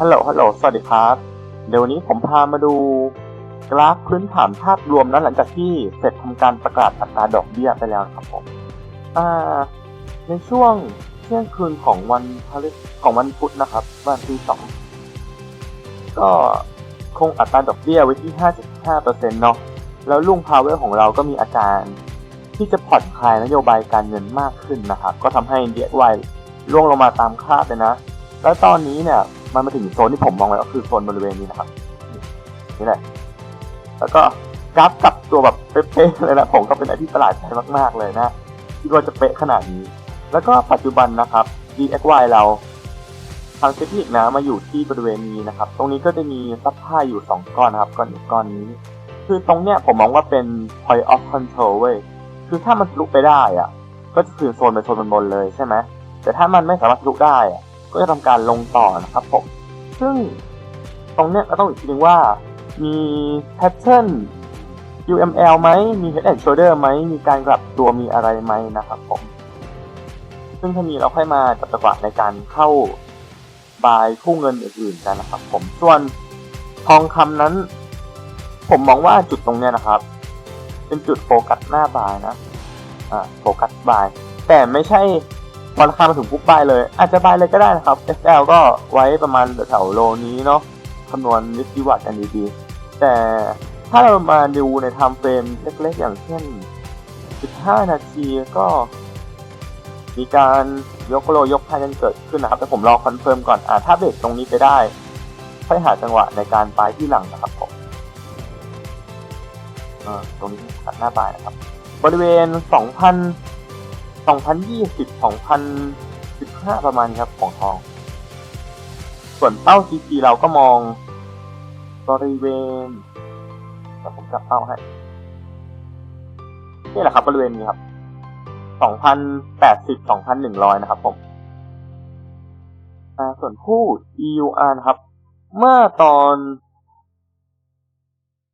ฮัลโหล ฮัลโหล สวัสดีครับ เดี๋ยววันนี้ผมพามาดูกราฟพื้นฐานภาพรวมนะหลังจากที่เสร็จทำการประกาศอัตราดอกเบี้ยไปแล้วครับผมในช่วงเที่ยงคืนของวันพฤของวันพุธนะครับ วันที่สองก็คงอัตราดอกเบี้ยไว้ที่ 5.5%เนาะ แล้วลุงพาวเวลของเราก็มีอาการที่จะผ่อนคลายนโยบายการเงินมากขึ้นนะครับ ก็ทำให้ DXY ร่วงลงมาตามคาดเลยนะ แล้วตอนนี้เนี่ย มันมาถึงโซนที่ผมมองไว้ก็คือโซนบริเวณนี้นะครับ นี่แหละ แล้วก็กราฟกลับตัวแบบเป๊ะๆเลยนะผมก็เป็นอะไรที่ประหลาดใจมากๆเลยนะที่ว่าจะเป๊ะขนาดนี้ แล้วก็ปัจจุบันนะครับ DXY เราทางเทคนิคนะมาอยู่ที่บริเวณนี้นะครับ ตรงนี้ก็จะมีซับไพ่อยู่ 2 ก้อนนะครับ ก้อนนี้ก้อนนี้ คือตรงเนี้ยผมมองว่าเป็น point of control เว้ย คือถ้ามันทะลุไปได้อะก็จะคือโซนเป็นโซนบนๆเลยใช่ไหมแต่ถ้ามันไม่สามารถทะลุได้อะ ก็จะทำการลงต่อนะครับผมซึ่งตรงเนี้ยก็ต้องอีกทีนึงว่ามี pattern UML ไหมมี head and shoulder ไหมมีการกลับตัวมีอะไรไหมนะครับผม ซึ่งถ้ามีเราค่อยมาจับจังหวะในการเข้าบายคู่เงินอื่นๆกันนะครับ ผมส่วนทองคำนั้น ผมมองว่าจุดตรงเนี้ยนะครับ เป็นจุดโฟกัสหน้าบายนะ อ่าโฟกัสบาย แต่ไม่ใช่ พอราคามาถึงปุ๊บบายเลย อาจจะบายเลยก็ได้นะครับ SL ก็ไว้ประมาณแถวโลนี้เนาะคำนวณนิติวัตกันดีๆ แต่ถ้าเรามาดูในไทม์เฟรมเล็กๆ อย่างเช่น 15 นาทีก็ มีการยกโลยกพายกันเกิดขึ้นนะครับ แต่ผมรอคอนเฟิร์มก่อนอ่าถ้าเบรกตรงนี้ไปได้ ค่อยหาจังหวะในการปลายที่หลังนะครับผมตรงนี้ตัดหน้าบายนะครับ บริเวณ 2,000 2020 2015 ประมาณครับของทอง ส่วนเป้า CP เราก็มองบริเวณเดี๋ยวผมจับเป้าให้นี่แหละครับบริเวณนี้ครับ 2,080 2,100 นะครับผมส่วนคู่ EUR นะครับ เมื่อตอน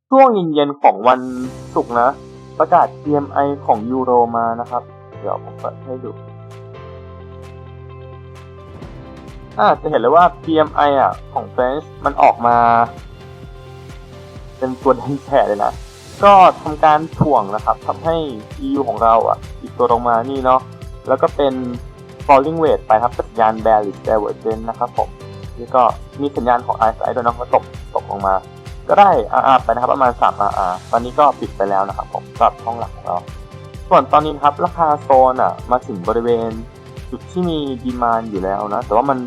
ช่วงเย็นๆของวันศุกร์นะ ประกาศ PMI ของยูโรมานะครับ เดี๋ยวผมเปิดให้ดูอ่าจะเห็นเลยว่า PMI อะ ของ French มันออกมา เป็นตัวแดงแฉะเลยนะ ก็ทำการถ่วงนะครับทำให้ EU ของเราอะอีกตัวลงมานี่เนาะแล้วก็เป็น falling weight ไปครับสัญญาณ bearish divergence นะครับผมนี่ก็มีสัญญาณของ RSI ด้วยนะว่าตกตกลงมา ก็ได้ RR ไปนะครับประมาณ 3 RR ตอนนี้ก็ปิดไปแล้วนะครับผมสำหรับห้องหลักของเรา ส่วนตอนนี้ครับราคาโซนอะ มาถึงบริเวณจุดที่มีดีมานอยู่แล้วนะ แต่ว่ามัน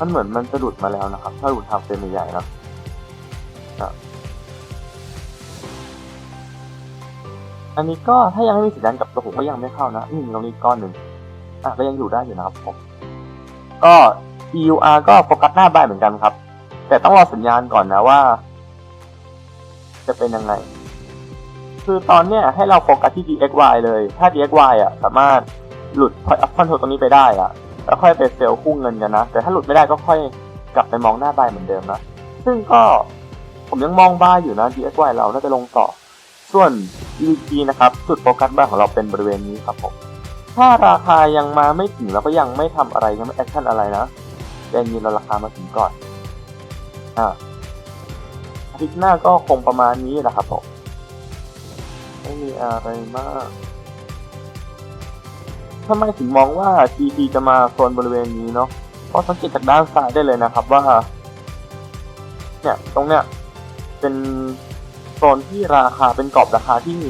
มันเหมือนมันจะหลุดมาแล้วนะครับ ถ้าหลุดทำเฟรมใหญ่ๆนะนะอันนี้ก็ถ้ายังไม่มีสัญญาณกับตัวผมก็ยังไม่เข้านะนี่ตรงนี้ก้อนหนึ่งอะก็ยังอยู่ได้อยู่นะครับผมก็ EUR ก็โฟกัสหน้าบายเหมือนกันครับ แต่ต้องรอสัญญาณก่อนนะว่า จะเป็นยังไง คือตอนเนี้ยให้เราโฟกัสที่ DXY เลย ถ้า DXY อะสามารถหลุด point of control ตรงนี้ไปได้อะ แล้วค่อยไปเซลล์คู่เงินกันนะ แต่ถ้าหลุดไม่ได้ก็ค่อยกลับไปมองหน้าบายเหมือนเดิมนะ ซึ่งก็ผมยังมองบายอยู่นะ DXY เราน่าจะลงต่อ ส่วน EG นะครับจุดโฟกัสบายของเราเป็นบริเวณนี้ครับผม ถ้าราคายังมาไม่ถึงแล้วก็ยังไม่ทำอะไรยังไม่แอคชั่นอะไรนะแดนยินเราราคามาถึงก่อน อ่าอาทิตย์หน้าก็คงประมาณนี้แหละครับผม ไม่มีอะไรมากทำไมถึงมองว่า GT จะมาโซนบริเวณนี้เนาะเพราะสังเกตจากด้านซ้ายได้เลยนะครับว่า เนี่ยตรงเนี้ยเป็นโซนที่ราคาเป็นกรอบราคาที่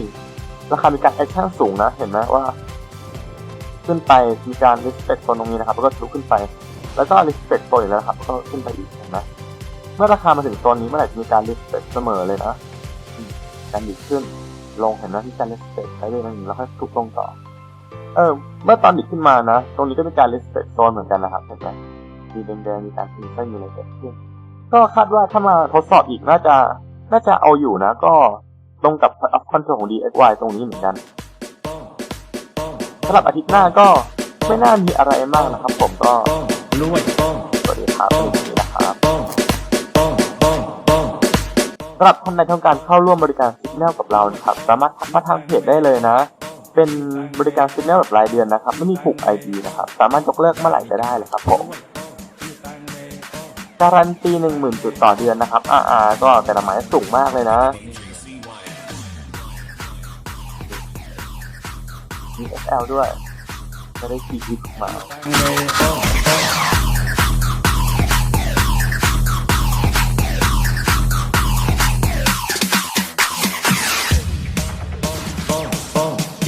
ราคามีการแอคชั่นสูงนะ เห็นไหมว่า ขึ้นไปมีการ respect โซนตรงนี้นะครับ แล้วก็ทะลุขึ้นไป แล้วก็ respect โซนอีกแล้วนะครับก็ขึ้นไปอีกเห็นไหมเมื่อราคามาถึงโซนนี้เมื่อไหร่จะมีการ respect เสมอเลยนะการดิขึ้น ลงเห็นไหมที่การ respect ใช้เลยนแล้วค่อยทุบลงต่อ เออ เมื่อตอนดิดขึ้นมานะ ตรงนี้ก็เป็นการ respect โซนเหมือนกันนะครับเห็นไหมมีแดงๆมีการทิ้งเส้นอยู่ในเกิดขึ้น ก็คาดว่าถ้ามาทดสอบอีกน่าจะน่าจะเอาอยู่นะ ก็ตรงกับ up control ของ DXY ตรงนี้เหมือนกันสำหรับอาทิตย์หน้าก็ไม่น่ามีอะไรมากนะครับ ผมก็รวยสวัสดีครับ สำหรับท่านใดต้องการเข้าร่วมบริการซิกแนลกับเรานะครับ สามารถทักมาทางเพจได้เลยนะ เป็นบริการซิกแนลแบบรายเดือนนะครับ ไม่มีผูกไอดีนะครับ สามารถยกเลิกเมื่อไหร่จะได้เลยครับผม การันตีหนึ่งหมื่นจุดต่อเดือนนะครับอาอาก็แต่ละหมายสูงมากเลยนะ มี SL ด้วยจะได้ขี่ยิมา